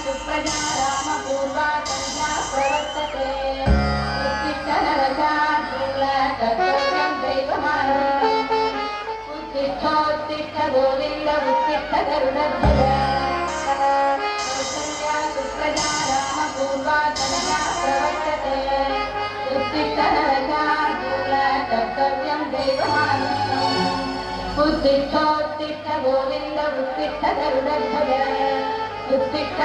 सुप्रजा रामपूर्वा कन्या प्रवर्तते उत्तिष्ठ नरशार्दूल कर्तव्यं दैवमानम् उत्तिष्ठोत्तिष्ठ गोविन्द उत्तिष्ठ गरुडध्वज कौसल्या सुप्रजा रामपूर्वा कन्या प्रवर्तते उत्तिष्ठ नरशार्दूल कर्तव्यं दैवमानम् उत्तिष्ठोत्तिष्ठ गोविन्द उत्तिष्ठ गरुडध्वज उत्तिष्ठ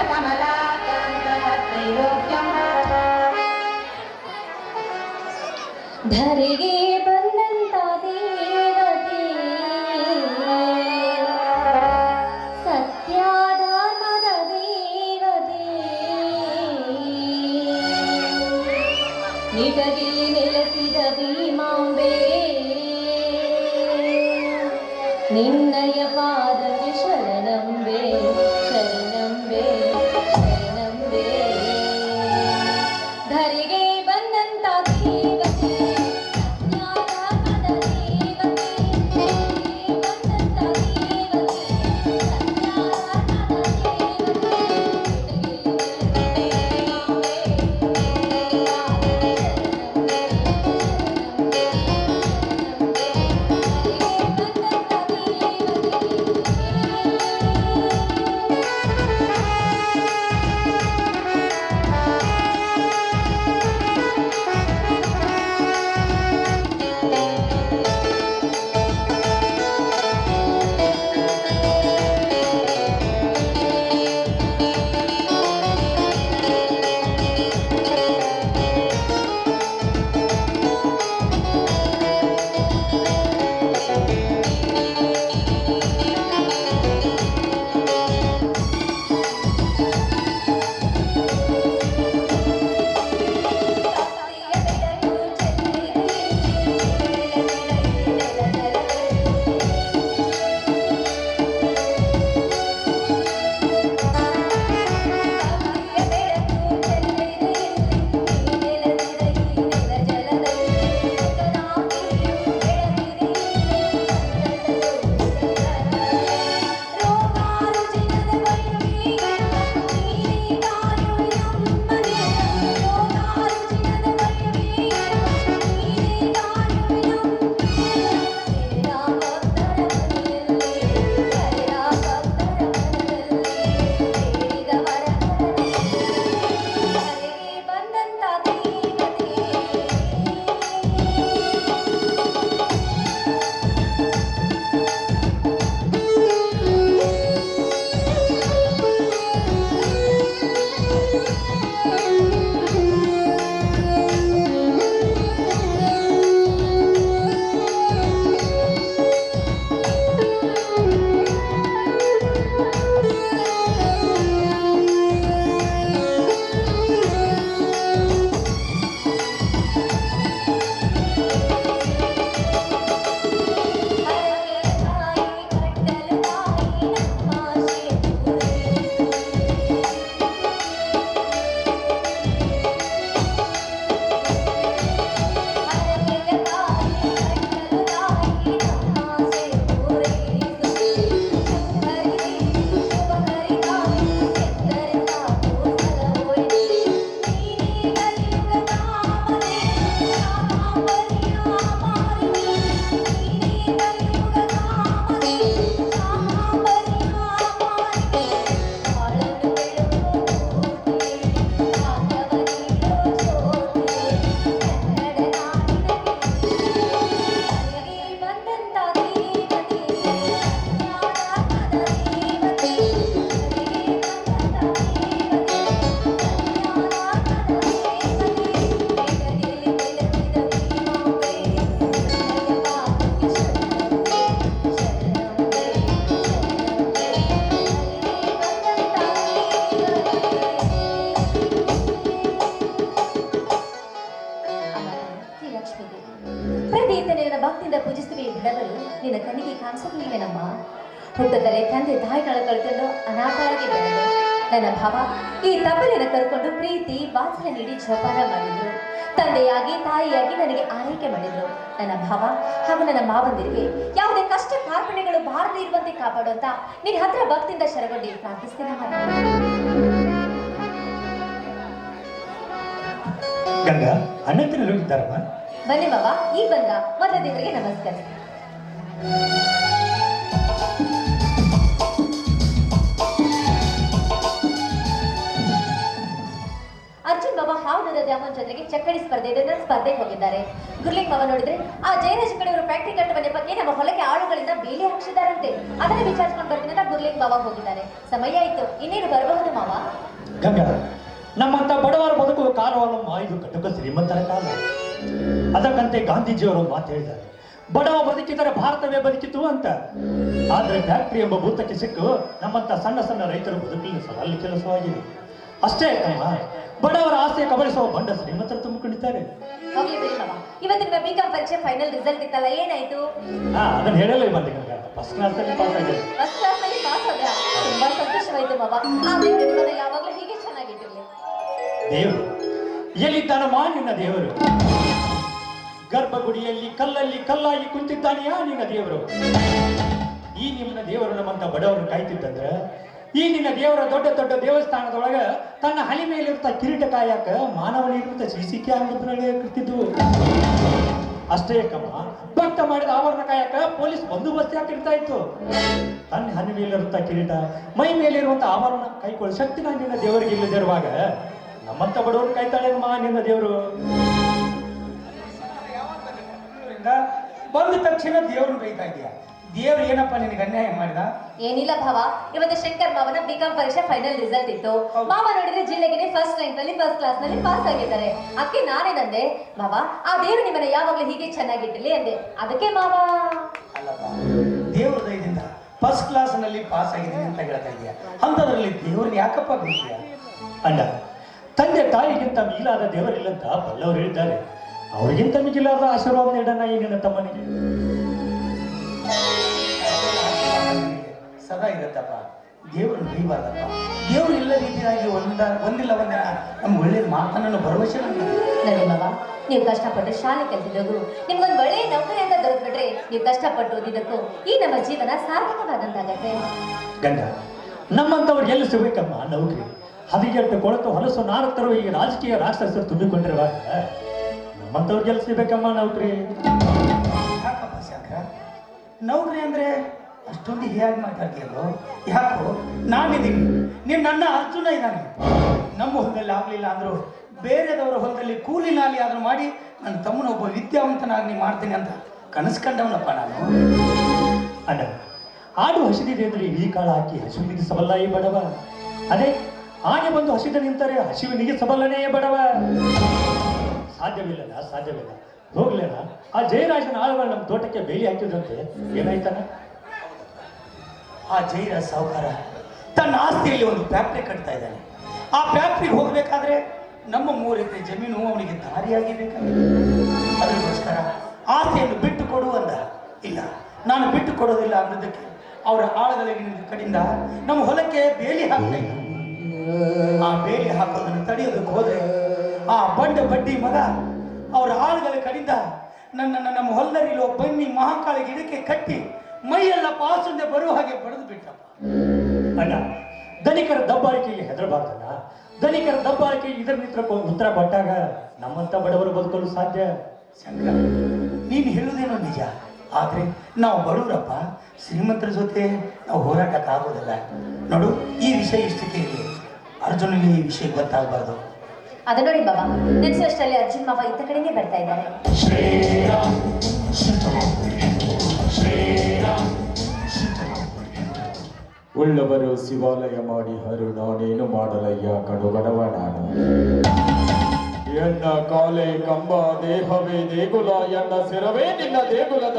ನಿನ್ನ ಕಣ್ಣಿಗೆ ಕಾಣಿಸೋದಿಲ್ವೇನಮ್ಮ ಹುಟ್ಟದಲ್ಲೇ ತಂದೆ ತಾಯಿಗಳ ಕಳೆದಲ್ಲೂ ಅನಾಥವಾಗಿ ಬಂದಿದೆ ನನ್ನ ಭಾವ ಈ ತಪಲೆಯನ್ನು ಕರ್ಕೊಂಡು ಪ್ರೀತಿ ವಾತ್ಸಲ್ಯ ನೀಡಿ ಜೋಪಾನ ಮಾಡಿದ್ರು. ತಂದೆಯಾಗಿ ತಾಯಿಯಾಗಿ ನನಗೆ ಆರೈಕೆ ಮಾಡಿದ್ರು. ನನ್ನ ಭಾವ ಹಾಗೂ ನನ್ನ ಮಾವಂದಿರಿಗೆ ಯಾವುದೇ ಕಷ್ಟ ಕಾರ್ಪಣೆಗಳು ಬಾರದೇ ಇರುವಂತೆ ಕಾಪಾಡುವಂತ ನಿನ್ನ ಹತ್ರ ಭಕ್ತಿಯಿಂದ ಶರಗೊಂಡಿ ಪ್ರಾರ್ಥಿಸ್ತೇನೆ ಗಂಗಾ ಅಣ್ಣತ್ತಿನಲ್ಲೂ ಬನ್ನಿ ಬಾಬಾ ಈ ಬಂದ. ಮೊದಲ ದೇವರಿಗೆ ನಮಸ್ಕಾರ ಅರ್ಜುನ್ ಬಾಬಾ ಹಾವನದ ದ್ಯಾಮನ್ ಜೊತೆಗೆ ಚಕ್ಕಡಿ ಸ್ಪರ್ಧೆ ಇದೆ ಸ್ಪರ್ಧೆಗೆ ಹೋಗಿದ್ದಾರೆ. ಗುರ್ಲಿಂಗ್ ಬಾಬಾ ನೋಡಿದ್ರೆ, ಆ ಜಯರಾಜ್ ಕಡೆಯವರು ಫ್ಯಾಕ್ಟ್ರಿ ಕಟ್ಟುವ ಬಗ್ಗೆ ನಮ್ಮ ಹೊಲಕ್ಕೆ ಆಳುಗಳಿಂದ ಬೇಲಿ ಹಾಕ್ಸಿದಾರಂತೆ ಅದನ್ನ ವಿಚಾರಿಸ್ಕೊಂಡು ಬರ್ತೀನಿ ಅಂತ ಗುರ್ಲಿಂಗ್ ಬಾಬಾ ಹೋಗಿದ್ದಾರೆ. ಸಮಯ ಆಯ್ತು, ಇನ್ನೇನು ಬರಬಹುದು ಮಾವ? ಗಂಗಾ, ನಮ್ಮಂತ ಬಡವರ ಬದುಕು ಕಾಲವಲಮ್ಮ ಇದು ಕಟುಕ ಶ್ರೀಮಂತರ ಕಾಲ. ಅದಕ್ಕಂತೆ ಗಾಂಧೀಜಿಯವರು ಮಾತು ಹೇಳಿದ್ದಾರೆ. ಬಡವ ಬದುಕಿದರೆ ಭಾರತವೇ ಬದುಕಿತು ಅಂತ. ಆದ್ರೆ ಫ್ಯಾಕ್ಟ್ರಿ ಎಂಬ ಭೂತಕ್ಕೆ ಸಿಕ್ಕು ನಮ್ಮಂತ ಸಣ್ಣ ಸಣ್ಣ ರೈತರ ಬದುಕಲ್ಲಿ ಅಲ್ಲಿ ಕೆಲಸವಾಗಿದೆ ಅಷ್ಟೇ ಕಣ ಬಡವರ ಆಸೆ ಕಬಳಿಸುವ ಬಂಡ ಶ್ರೀಮಂತರು ತುಂಬಿಕೊಂಡಿದ್ದಾರೆ. ಇವತ್ತಿನ ಬಿಕಾಂ ಪರೀಕ್ಷೆ ಫೈನಲ್ ರಿಸಲ್ಟ್ ಇತ್ತಲ್ಲ ಏನಾಯ್ತು? ಹಾ ಅದನ್ನ ಹೇಳಲ್ಲ ಬಂದೆ ಗಂಗಾ ಫಸ್ಟ್ ಕ್ಲಾಸ್ ಅಲ್ಲಿ ಪಾಸ್ ಆಗಿದೆ. ಫಸ್ಟ್ ಕ್ಲಾಸ್ ಪಾಸ್ ಆದ್ರ? ತುಂಬಾ ಸಂತೋಷವಾಯ್ತು ಮಾವ. ಆ ದೇವ್ರ ನಿಮ್ಮನ್ನ ಯಾವಾಗ್ಲೂ ಹೀಗೆ ಚೆನ್ನಾಗಿಟ್ಟಿರ್ಲಿ ದೇವರು ಎಲ್ಲಿದ್ದಾನಮ್ಮ ನಿನ್ನ ದೇವರು? ಗರ್ಭಗುಡಿಯಲ್ಲಿ ಕಲ್ಲಲ್ಲಿ ಕಲ್ಲಾಗಿ ಕುಂತಿದ್ದಾನೆಯಾ ನಿನ್ನ ದೇವರು? ಈ ನಿನ್ನ ದೇವರು ನಮ್ಮಂತ ಬಡವರು ಕಾಯ್ತಿದ್ದಂದ್ರೆ, ಈ ನಿನ್ನ ದೇವರ ದೊಡ್ಡ ದೊಡ್ಡ ದೇವಸ್ಥಾನದೊಳಗ ತನ್ನ ಹಲಿ ಮೇಲಿರುತ್ತ ಕಿರೀಟ ಕಾಯಕ ಮಾನವನಿರುತ್ತ ಸಿಸಿಕೆ ಆಗಿದ್ರೆ ಇರ್ತಿದ್ವು ಅಷ್ಟೇ ಕಮ್ಮ ಭಕ್ತ ಮಾಡಿದ ಆವರಣ ಕಾಯಕ ಪೊಲೀಸ್ ಬಂದೋಬಸ್ತ್ ಹಾಕಿರ್ತಾ ಇತ್ತು? ತನ್ನ ಹನಿ ಮೇಲಿರುತ್ತ ಕಿರೀಟ, ಮೈ ಮೇಲಿರುವಂತ ಆವರಣ ಕೈಕೊಳ್ಳೋ ಶಕ್ತಿ ನಾನು ನಿನ್ನ ದೇವರಿಗೆ ಇಲ್ಲದಿರುವಾಗ ನಮ್ಮಂತ ಬಡವರು ಕಾಯ್ತಾಳೆ ಮಾ ನಿನ್ನ ದೇವರು. ಇಂದ ಬಂದ ತಕ್ಷಣ ದೇವ್ರನ್ನ ಬೈತಾ ಇದೀಯ? ದೇವ್ರು ಏನಪ್ಪ ನಿನಗೆ ಅನ್ಯಾಯ ಮಾಡಿದ? ಏನಿಲ್ಲ ಭಾವ. ಇವತ್ತು ಶಂಕರ್ ಮಾವನ ಬಿಕಾಂ ಪರೀಕ್ಷೆ ಫೈನಲ್ ರಿಸಲ್ಟ್ ಇತ್ತು. ಮಾವ ನೋಡಿದ್ರೆ ಜಿಲ್ಲೆಗೆ ಫಸ್ಟ್ ರ್ಯಾಂಕ್ನಲ್ಲಿ ಫಸ್ಟ್ ಕ್ಲಾಸ್ನಲ್ಲಿ ಪಾಸ್ ಆಗಿದ್ದಾರೆ. ಅದಕ್ಕೆ ನಾನೇನಂದೆ ಮಾವ ಆ ದೇವರು ನಿಮ್ಮನ್ನ ಯಾವಾಗಲೂ ಹೀಗೆ ಚೆನ್ನಾಗಿಟ್ಟಿರ್ಲಿ ಅಂದೆ. ಅದಕ್ಕೆ ಮಾವ? ಅಲ್ಲಪ್ಪ ದೇವ್ರ ದಯದಿಂದ ಫಸ್ಟ್ ಕ್ಲಾಸ್ನಲ್ಲಿ ಪಾಸ್ ಆಗಿದ್ದೀನಿ ಅಂತ ಹೇಳ್ತಾ ಇದೀಯ? ಅಂತದ್ರಲ್ಲಿ ದೇವ್ರನ್ನ ಯಾಕಪ್ಪ ಬೀಳ್ತೀಯ ಅಣ್ಣ ತಂದೆ ತಾಯಿಗಿಂತ ದೇವರಿಲ್ಲ ಅಂತ ಬಲ್ಲವರು ಹೇಳಿದ್ದಾರೆ. ಅವರಿಗಿಂತ ಮಿಗಿಲಾದ ಆಶೀರ್ವಾದ ನೀಡೋಣ ಈ ನಿನ್ನ ತಮ್ಮನಿಗೆ. ಸದಾ ಇರುತ್ತಪ್ಪ ದೇವ್ರನ್ನ ಬೈಬಾರ್ದಪ್ಪ ದೇವರು ಇಲ್ಲ ರೀತಿಯಾಗಿ ಒಂದ ಒಂದಿಲ್ಲ ಒಂದಿನ ನಮ್ಗೆ ಒಳ್ಳೇದು ಮಾತನ್ನು ಭರವಸೆ ನೋಡಿ ನೀವು ಕಷ್ಟಪಟ್ಟು ಶಾಲೆ ಕಲ್ತಿದ್ದೋಗು ನಿಮ್ಗೊಂದು ಒಳ್ಳೆಯ ನೌಕರಿ ಅಂತ ದೊರಕ್ಬಿಟ್ರೆ ನೀವು ಕಷ್ಟಪಟ್ಟು ಓದಿದ್ದಕ್ಕೂ ಈ ನಮ್ಮ ಜೀವನ ಸಾರ್ಥಕವಾದಂತಾಗತ್ತೆ. ಗಂಡ ನಮ್ಮಂಥವ್ರಿಗೆ ಎಲ್ಲಿ ಸಿಗ್ಬೇಕಮ್ಮ ನೌಕರಿ? ಹದಿಗೆಟ್ಟು ಕೊಳತು ಹೊಲಸು ನಾರತ್ತರು ತರುವ ಈ ರಾಜಕೀಯ ರಾಕ್ಷಸರು ತುಂಬಿಕೊಂಡಿರುವಾಗ ನಮ್ಮಂತವ್ರಿಗೆ ಕೆಲಸ ಸಿಗ್ಬೇಕಮ್ಮ ನೌಕರಿ. ಯಾಕಪ್ಪ ಶಂಕರ? ನೌಕರಿ ಅಂದ್ರೆ ಅಷ್ಟೊಂದು ಹೇಗೆ ಮಾತಾಡ್ತೀಯಲ್ಲೋ? ಯಾಕೋ ನಾನಿದ್ದೀನಿ. ನೀನು ನನ್ನ ಅರ್ಜುನ ಇದ್ದಾನೆ. ನಮ್ಮ ಹೊಲದಲ್ಲಿ ಆಗಲಿಲ್ಲ ಅಂದ್ರು ಬೇರೆದವರ ಹೊಲದಲ್ಲಿ ಕೂಲಿ ನಾಲಿ ಆದರೂ ಮಾಡಿ ನನ್ನ ತಮ್ಮನ ಒಬ್ಬ ವಿದ್ಯಾವಂತನಾಗಿ ನೀ ಮಾಡ್ತೀನಿ ಅಂತ ಕನಸು ಕಂಡವನಪ್ಪ ನಾನು. ಅಡ ಆಡು ಹಸಿದಿದೆ ಅಂದ್ರೆ ಈ ಕಾಳ ಹಾಕಿ ಹಸುವಿನಿಗೆ ಸಬಲ್ಲ ಈ ಬಡವ. ಅದೇ ಆನೆ ಬಂದು ಹಸಿದ ನಿಂತರೆ ಹಸಿವಿನಿಗೆ ಸಬಲ್ಲನೇ ಬಡವ. ಸಾಧ್ಯವಿಲ್ಲ ಸಾಧ್ಯವಿಲ್ಲ ಹೋಗ್ಲೇನ ಆ ಜಯರಾಜನ ಆಳುಗಳು ನಮ್ಮ ತೋಟಕ್ಕೆ ಬೇಲಿ ಹಾಕಿದ್ರಂತೆ, ಏನಾಯ್ತಾನ? ಆ ಜೈರಾಜ್ ಸಾಹುಕಾರ ತನ್ನ ಆಸ್ತಿಯಲ್ಲಿ ಒಂದು ಫ್ಯಾಕ್ಟ್ರಿ ಕಟ್ತಾ ಇದ್ದಾನೆ. ಆ ಫ್ಯಾಕ್ಟ್ರಿಗೆ ಹೋಗ್ಬೇಕಾದ್ರೆ ನಮ್ಮ ಮೂರು ಎಕರೆ ಜಮೀನು ಅವನಿಗೆ ದಾರಿಯಾಗಿ ಬೇಕಾಗಿದೆ ಅದಕ್ಕೋಸ್ಕರ ಆಸ್ತಿಯನ್ನು ಬಿಟ್ಟು ಕೊಡು ಅಂದ. ಇಲ್ಲ, ನಾನು ಬಿಟ್ಟು ಕೊಡೋದಿಲ್ಲ ಅನ್ನೋದಕ್ಕೆ ಅವರ ಆಳುಗಳಿಗೆ ಕಡೆಯಿಂದ ನಮ್ಮ ಹೊಲಕ್ಕೆ ಬೇಲಿ ಹಾಕ್ತಾ ಆ ಬೇಲಿ ಹಾಕೋದನ್ನು ತಡೆಯೋದಕ್ಕೆ ಹೋದ್ರೆ ಆ ಬಂಡ ಬಡ್ಡಿ ಮಗ ಅವರ ಆಳುಗಳ ಕಡಿದ ನನ್ನನ್ನು ನಮ್ಮ ಹೊಲದಲ್ಲಿರುವ ಬನ್ನಿ ಮಹಾಕಾಳಿ ಗಿಡಕ್ಕೆ ಕಟ್ಟಿ ಮೈಯೆಲ್ಲ ಪಾಸಂದೆ ಬರುವ ಹಾಗೆ ಬಡಿದು ಬಿಟ್ಟಪ್ಪ ಅಣ್ಣ ಧನಿಕರ ದಬ್ಬಾಳಿಕೆಗೆ ಹೆದರಬಾರ್ದಲ್ಲ ಧನಿಕರ ದಬ್ಬಾಳಿಕೆ ಇದರ ನಿತ್ರ ಉತ್ತರ ಕೊಟ್ಟಾಗ ನಮ್ಮಂತ ಬಡವರು ಬದುಕಲು ಸಾಧ್ಯ? ನೀನು ಹೇಳುವುದೇನೋ ನಿಜ. ಆದರೆ ನಾವು ಬಡವರಪ್ಪ ಶ್ರೀಮಂತರ ಜೊತೆ ನಾವು ಹೋರಾಟಕ್ಕಾಗೋದಲ್ಲ. ನೋಡು, ಈ ವಿಷಯ ಇಷ್ಟಕ್ಕೆ ಇದೆ. ಅರ್ಜುನಿಗೆ ಈ ವಿಷಯ ಗೊತ್ತಾಗಬಾರ್ದು. ಅದು ನೋಡಿ ಬಾಬಾ. ನೆನ್ಸೋಷ್ಟರಲ್ಲಿ ಅರ್ಜುನ್ ಬಾಬಾ ಇತ್ತ ಕಡೆನೇ ಬರ್ತಾ ಇದ್ದಾರೆ. ಉಳ್ಳವರು ಶಿವಾಲಯ ಮಾಡಿ ಹರು, ನಾನೇನು ಮಾಡಲಯ್ಯ ಕಡುಗಡವ ನಾನು. ಎನ್ನ ಕಾಲೆ ಕಂಬ ದೇಹವೇ ದೇಗುಲ, ಎನ್ನ ಸಿರವೇ ನಿನ್ನ ದೇಗುಲದ.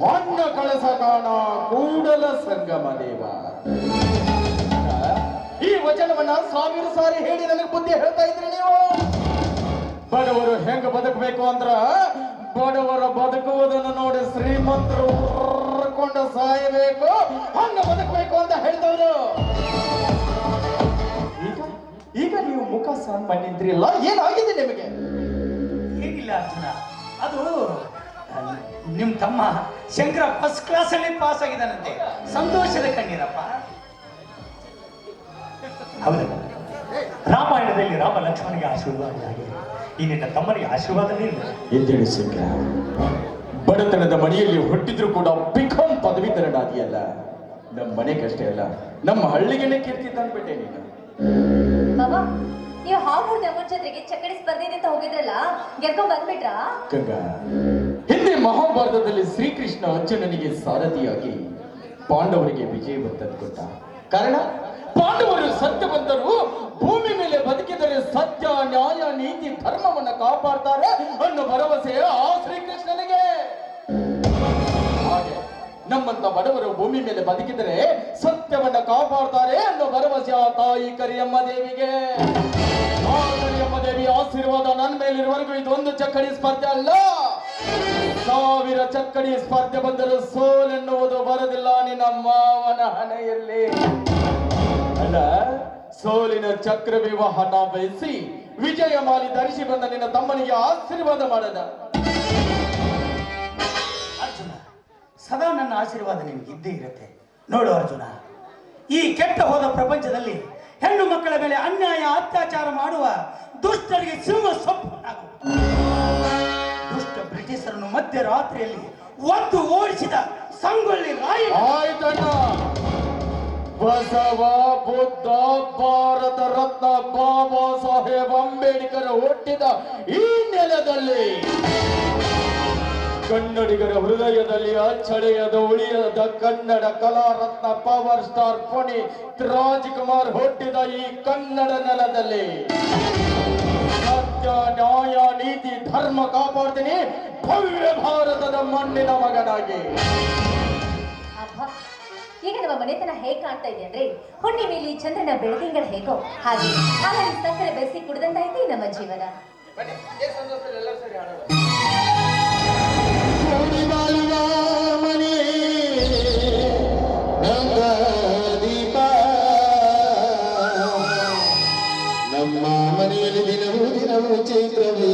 ಹೊನ್ನ ಕಳಸ ಕಾಣ, ಕೂಡಲ ಸಂಗಮ ದೇವ. ವಚನವನ್ನ ಸಾವಿರ ಸಾರಿ ಹೇಳಿ ನನಗೆ ಬುದ್ಧಿ ಹೇಳ್ತಾ ಇದ್ರಿ ನೀವು? ಬಡವರು ಹೆಂಗ ಬದುಕಬೇಕು ಅಂದ್ರ ಬಡವರ ಬದುಕುವುದನ್ನು ನೋಡಿ ಶ್ರೀಮಂತರು ಕೊಂಡು ಸಾಯಬೇಕು. ಹಂಗ ಬದುಕಬೇಕು ಅಂತ ಹೇಳ್ತವ್ರು ಈಗ ನೀವು ಮುಖ ಸಾನ್ ಮಾಡಿದ್ರಿಲ್ಲ ಏನಾಗಿದೆ ನಿಮಗೆ? ಏನಿಲ್ಲ ಅರ್ಜುನ, ಅದು ನಿಮ್ಮ ನಿಮ್ ತಮ್ಮ ಶಂಕರ ಫಸ್ಟ್ ಕ್ಲಾಸ್ ಅಲ್ಲಿ ಪಾಸ್ ಆಗಿದ್ದಾನಂತೆ. ಸಂತೋಷದ ಕಣ್ಣೀರಪ್ಪ. ಹೌದಲ್ಲ ರಾಮಾಯಣದಲ್ಲಿ ರಾಮ ಲಕ್ಷ್ಮಣಿಗೆ ಆಶೀರ್ವಾದಿಯಾಗಿ ಈ ನಿನ್ನ ತಮ್ಮನಿಗೆ ಆಶೀರ್ವಾದನೇ ಇಲ್ಲ. ಎದ್ದೇಳಿ ಸಿಂಗ ಬಡತನದ ಮನೆಯಲ್ಲಿ ಹುಟ್ಟಿದ್ರು ಕೂಡ ಬಿಕಾಂ ಪದವೀಧರನಾದಿಯಲ್ಲ ನಮ್ಮ ಮನೆಗಷ್ಟೇ ಅಲ್ಲ ನಮ್ಮ ಹಳ್ಳಿಗೆನೆ ಕೀರ್ತಿ ತಂದ್ಬಿಟ್ಟೆ ನೀನು. ಬಾಬಾ ನೀವು ಹಾವುರ್ದ ಅಮ್ಮನ ಜೊತೆಗೆ ಚಕ್ಕಡಿ ಸ್ಪರ್ಧೆ ಅಂತ ಹೋಗಿದ್ರಲ್ಲ ಗೆದ್ಕೊಂಡ್ ಬಂದ್ಬಿಟ್ರಾ? ಗಂಗಾ ಹಿಂದೆ ಮಹಾಭಾರತದಲ್ಲಿ ಶ್ರೀಕೃಷ್ಣ ಅರ್ಜುನನಿಗೆ ಸಾರಥಿಯಾಗಿ ಪಾಂಡವರಿಗೆ ವಿಜಯವಂತ ತಂದುಕೊಟ್ಟ ಕಾರಣ? ಪಾಂಡವರು ಸತ್ಯವಂತರು ಭೂಮಿ ಮೇಲೆ ಬದುಕಿದರೆ ಸತ್ಯ, ನ್ಯಾಯ, ನೀತಿ, ಧರ್ಮವನ್ನು ಕಾಪಾಡ್ತಾರೆ ಅನ್ನೋ ಭರವಸೆ ಆ ಶ್ರೀಕೃಷ್ಣನಿಗೆ. ಹಾಗೆ ನಮ್ಮಂತ ಬಡವರು ಭೂಮಿ ಮೇಲೆ ಬದುಕಿದರೆ ಸತ್ಯವನ್ನ ಕಾಪಾಡ್ತಾರೆ ಅನ್ನೋ ಭರವಸೆ ಆ ತಾಯಿ ಕರಿಯಮ್ಮ ದೇವಿಗೆ. ಆ ಕರಿಯಮ್ಮ ದೇವಿ ಆಶೀರ್ವಾದ ನನ್ನ ಮೇಲಿರುವವರೆಗೂ ಇದೊಂದು ಚಕ್ಕಡಿ ಸ್ಪರ್ಧೆ ಅಲ್ಲ. ಸಾವಿರ ಚಕ್ಕಡಿ ಸ್ಪರ್ಧೆ ಬಂದರೂ ಸೋಲೆನ್ನುವುದು ಬರದಿಲ್ಲ ನಿನ್ನ ಮಾವನ ಹಣೆಯಲ್ಲಿ. ಅಲ್ಲ ಸೋಲಿನ ಚಕ್ರ ವಿವಾಹನ ಬಯಸಿ ವಿಜಯ ಮಾಲಿ ಧರಿಸಿ ಬಂದ ನಿನ್ನ ತಮ್ಮನಿಗೆ ಆಶೀರ್ವಾದ ಮಾಡದ ಅರ್ಜುನ ಸದಾ ನನ್ನ ಆಶೀರ್ವಾದ ನಿನಗೆ ಇದ್ದೇ ಇರುತ್ತೆ. ನೋಡು ಅರ್ಜುನ ಈ ಕೆಟ್ಟ ಹೋದ ಪ್ರಪಂಚದಲ್ಲಿ ಹೆಣ್ಣು ಮಕ್ಕಳ ಮೇಲೆ ಅನ್ಯಾಯ ಅತ್ಯಾಚಾರ ಮಾಡುವ ದುಷ್ಟರಿಗೆ ಸಿಂಹ ಸೊಪ್ಪು ದುಷ್ಟ ಬ್ರಿಟಿಷರನ್ನು ಮಧ್ಯರಾತ್ರಿಯಲ್ಲಿ ಒದ್ದು ಓಡಿಸಿದ ಸಂಗೊಳ್ಳಿ ರಾಯ ಆಯ್ತಣ್ಣ. ಬಸವ, ಬುದ್ಧ, ಭಾರತ ರತ್ನ, ಬಾಬಾ ಸಾಹೇಬ್ ಅಂಬೇಡ್ಕರ್ ಹುಟ್ಟಿದ ಈ ನೆಲದಲ್ಲಿ, ಕನ್ನಡಿಗರ ಹೃದಯದಲ್ಲಿ ಅಚ್ಚಳಿಯದ ಉಳಿಯದ ಕನ್ನಡ ಕಲಾ ರತ್ನ ಪವರ್ ಸ್ಟಾರ್ ಪುನೀತ್ ರಾಜ್ಕುಮಾರ್ ಹುಟ್ಟಿದ ಈ ಕನ್ನಡ ನೆಲದಲ್ಲಿ. ಸತ್ಯ, ನ್ಯಾಯ, ನೀತಿ, ಧರ್ಮ ಕಾಪಾಡ್ತೀನಿ. ಭವ್ಯ ಭಾರತದ ಮಣ್ಣಿನ ಮಗನಾಗಿ. ಈಗ ನಮ್ಮ ಮನೆತನ ಹೇಗೆ ಕಾಣ್ತಾ ಇದೆ ಅಂದ್ರೆ ಹುಣ್ಣಿಮೆಯಲ್ಲಿ ಚಂದ್ರನ ಬೆಳದಿಂಗಳ ಹೇಗೋ ಹಾಗೆ. ಹಾಗಾಗಿ ಸಕ್ಕರೆ ಬೆರೆಸಿ ಕುಡಿದಂತಾಯ್ತು ಐತಿ ನಮ್ಮ ಜೀವನ. ನಮ್ಮ ಮನೆಯಲ್ಲಿ ದಿನವೂ ದಿನವೂ ಚೈತ್ರವೇ.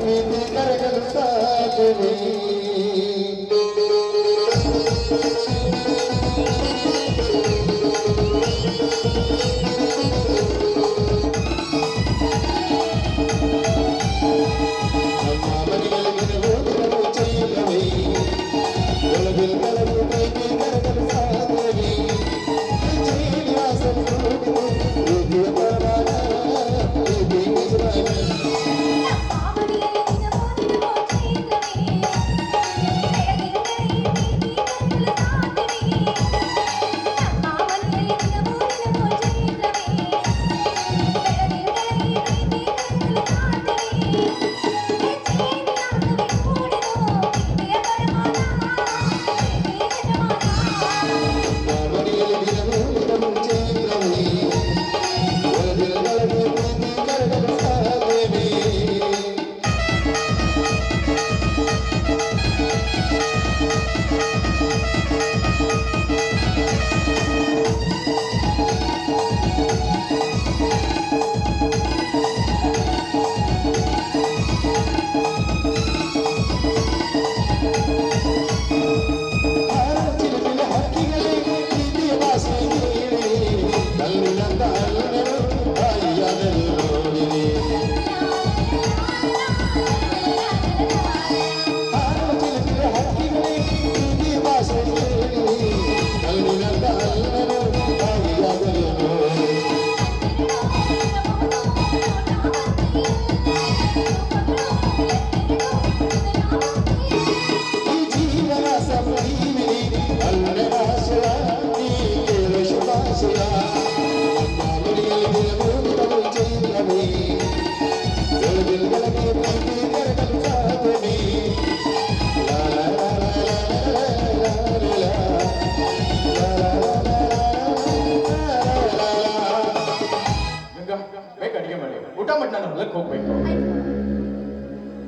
ಪ್ರೀತಿ ಕರಗಲು ಸಾಕವೇ ಹೊಲಕ್ಕೆ ಹೋಗ್ಬೇಕು.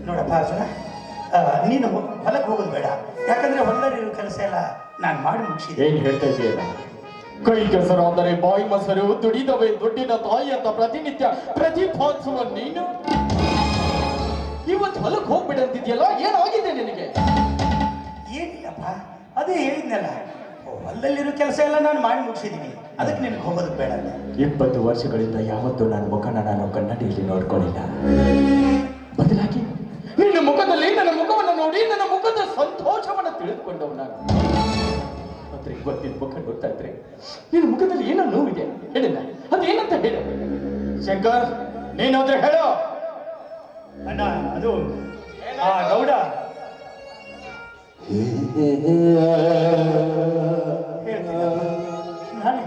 ನೋಡಪ್ಪ ಅರ್ಜುನ ನೀನು ಹೊಲಕ್ಕೆ ಹೋಗೋದು ಬೇಡ. ಯಾಕಂದ್ರೆ ಹೊಲದಲ್ಲಿರೋ ಕೆಲಸ ಎಲ್ಲ ನಾನು ಮಾಡಿ ಮುಗಿಸಿದೆ ಏನ್ ಹೇಳ್ತಾ ಇದೆಯಲ್ಲ ಕೈ ಕೆಸರಾದರೆ ಬಾಯಿ ಮೊಸರು ದುಡಿದವೇ ದುಡ್ಡಿನ ತಾಯಿ ಅಂತ ಪ್ರತಿನಿತ್ಯ ಪ್ರತಿಪಾದಿಸುವ ನೀನು? ಇವತ್ತು ಹೊಲಕ್ಕೆ ಹೋಗ್ಬಿಡಂತಿದ್ಯಲ್ಲ ಏನಾಗಿದೆ ನಿನಗೆ? ಏನಿಲ್ಲಪ್ಪ ಅದೇ ಹೇಳಿದ್ನಲ್ಲ. ಹೊಲದಲ್ಲಿರೋ ಕೆಲಸ ಎಲ್ಲ ನಾನು ಮಾಡಿ ಮುಗಿಸಿದ್ದೀನಿ ಅದಕ್ಕೆ ನಿನಗೆ ಹೋಗೋದು ಬೇಡ ಇಪ್ಪತ್ತು ವರ್ಷಗಳಿಂದ ಯಾವತ್ತೂ ನನ್ನ ಮುಖನ ನಾನು ಕನ್ನಡಿಯಲ್ಲಿ ನೋಡ್ಕೊಂಡಿಲ್ಲ. ಬದಲಾಗಿ ನಿನ್ನ ಮುಖದಲ್ಲಿ ನನ್ನ ಮುಖವನ್ನು ನೋಡಿ ನನ್ನ ಮುಖದ ಸಂತೋಷವನ್ನು ತಿಳಿದುಕೊಂಡವು ನಾನು. ಆದ್ರೆ ಇವತ್ತಿನ ಮುಖ ನೋಡ್ತಾ ಇದ್ರೆ ನಿನ್ನ ಮುಖದಲ್ಲಿ ಏನೋ ನೋವಿದೆ. ಹೇಳಿಲ್ಲ. ಅದೇನಂತ ಹೇಳು. ಶಂಕರ್ ನೀನಾದ್ರೆ ಹೇಳೋ. ಅಣ್ಣ ಅದು ಆ ಗೌಡ. ನಾನು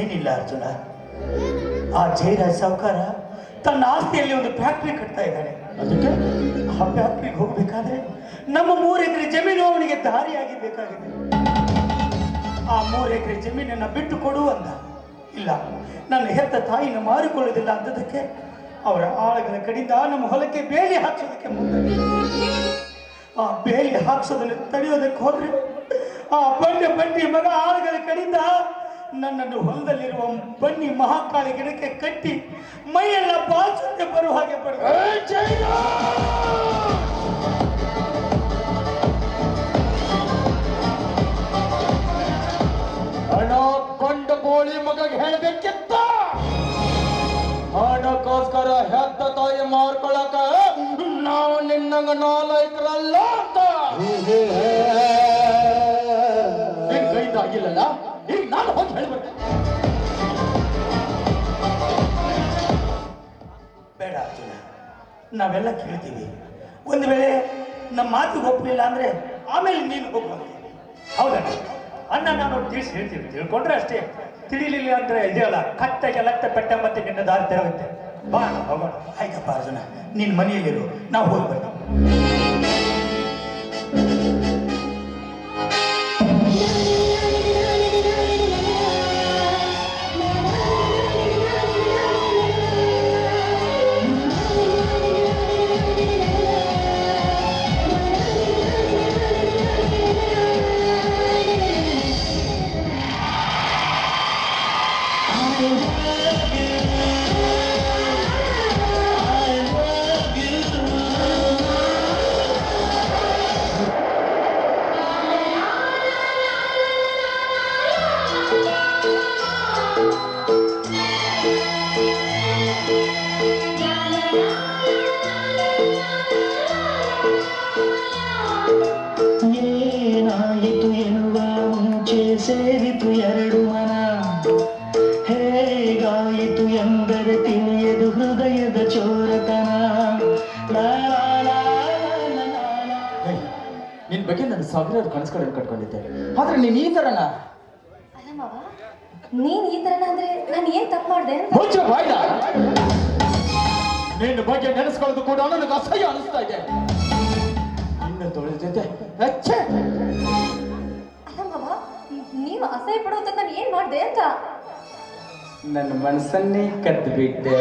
ಏನಿಲ್ಲ ಅರ್ಜುನ. ಆ ಜೈರಾಜ್ ಸಾವುಕಾರ ತನ್ನ ಆಸ್ತಿಯಲ್ಲಿ ಒಂದು ಫ್ಯಾಕ್ಟ್ರಿ ಕಟ್ತಾ ಇದ್ದಾನೆ. ಅದಕ್ಕೆ ಆ ಫ್ಯಾಕ್ಟ್ರಿಗೆ ಹೋಗ್ಬೇಕಾದ್ರೆ ನಮ್ಮ ಮೂರು ಎಕರೆ ಜಮೀನು ಅವನಿಗೆ ದಾರಿಯಾಗಿ ಬೇಕಾಗಿದೆ. ಆ ಮೂರು ಎಕರೆ ಜಮೀನನ್ನ ಬಿಟ್ಟು ಕೊಡು ಅಂದ. ಇಲ್ಲ, ನನ್ನ ಹೆತ್ತ ತಾಯಿನ ಮಾರಿಕೊಳ್ಳೋದಿಲ್ಲ ಅಂತದಕ್ಕೆ ಅವರ ಆಳುಗಳ ಕಡೆಯಿಂದ ನಮ್ಮ ಹೊಲಕ್ಕೆ ಬೇಲಿ ಹಾಕೋದಕ್ಕೆ ಮುಂದೆ ಆ ಬೇಲಿ ಹಾಕ್ಸೋದನ್ನು ತಡೆಯೋದಕ್ಕೆ ಹೋದ್ರೆ ಆ ಬಂಡೆ ಬಂಡಿ ಮಗ ಆಳುಗಳ ಕಡೆಯಿಂದ ನನ್ನನ್ನು ಹೊಲದಲ್ಲಿರುವ ಬನ್ನಿ ಮಹಾಕಾಳಿ ಗಿಡಕ್ಕೆ ಕಟ್ಟಿ ಮೈಯೆಲ್ಲ ಬಾಚುತ್ತೆ ಬರುವ ಹಾಗೆ ಪಡೆದ ನಾನು ಹೋಗಿ ಹೇಳ್ಬೇಕು ಬೇಡ ಅರ್ಜುನ ನಾವೆಲ್ಲ ಕೇಳ್ತೀವಿ. ಒಂದು ವೇಳೆ ನಮ್ಮ ಮಾತಿಗೆ ಒಪ್ಪಲಿಲ್ಲ ಅಂದ್ರೆ ಆಮೇಲೆ ನೀನು ಒಪ್ಪಂತೆ ಹೌದಣ್ಣ ಅಣ್ಣ ನಾನು ತಿಳಿಸಿ ಹೇಳ್ತೀನಿ. ತಿಳ್ಕೊಂಡ್ರೆ ಅಷ್ಟೇ. ತಿಳಿಲಿಲ್ಲ ಅಂದ್ರೆ ಇದೆಯಲ್ಲ ಕತ್ತೆಗೆ ಲತ್ತ ಪೆಟ್ಟ ಮತ್ತೆ ನಿನ್ನ ದಾರಿ ತೆರಗುತ್ತೆ ಬಾ ಹೋಗೋಣ. ಆಯ್ತಪ್ಪ ಅರ್ಜುನ ನೀನ್ ಮನೆಯಲ್ಲಿರು. ನಾವು ಹೋಗಿ ಬಗ್ಗೆ ಕನಸು ಕಡೆ ಕನಸುಗಳನ್ನು ಕಟ್ಕೊಂಡಿದ್ದೆ. ಆದ್ರೆ ನೀನ್ ಈ ತರನ ಅಲ್ಲ ಮಾವ ನೀನ್ ಈ ತರನ ಅಂದ್ರೆ ನಾನು ಏನ್ ತಪ್ಪು ಮಾಡ್ದೆ ಅಂತ? ಮುಚ್ಚ ಬಾಯ್ದ ನಿನ್ನ ಬಗ್ಗೆ ನೆನೆಸ್ಕೊಳ್ಳೋದು ಕೂಡ ನನಗೆ ಅಸಹ್ಯ ಅನಿಸ್ತಾ ಇದೆ. ನಿನ್ನ ತೊಳೆ ಜೊತೆ ಅಚ್ಚೆ ಅಲ್ಲ ಮಾವ ನೀವು ಅಸಹ್ಯ ಪಡೋದಕ್ಕೆ ನಾನು ಏನ್ ಮಾಡ್ದೆ ಅಂತ? ನನ್ನ ಮನಸ್ಸನ್ನೇ ಕದ್ದು ಬಿಟ್ಟೆ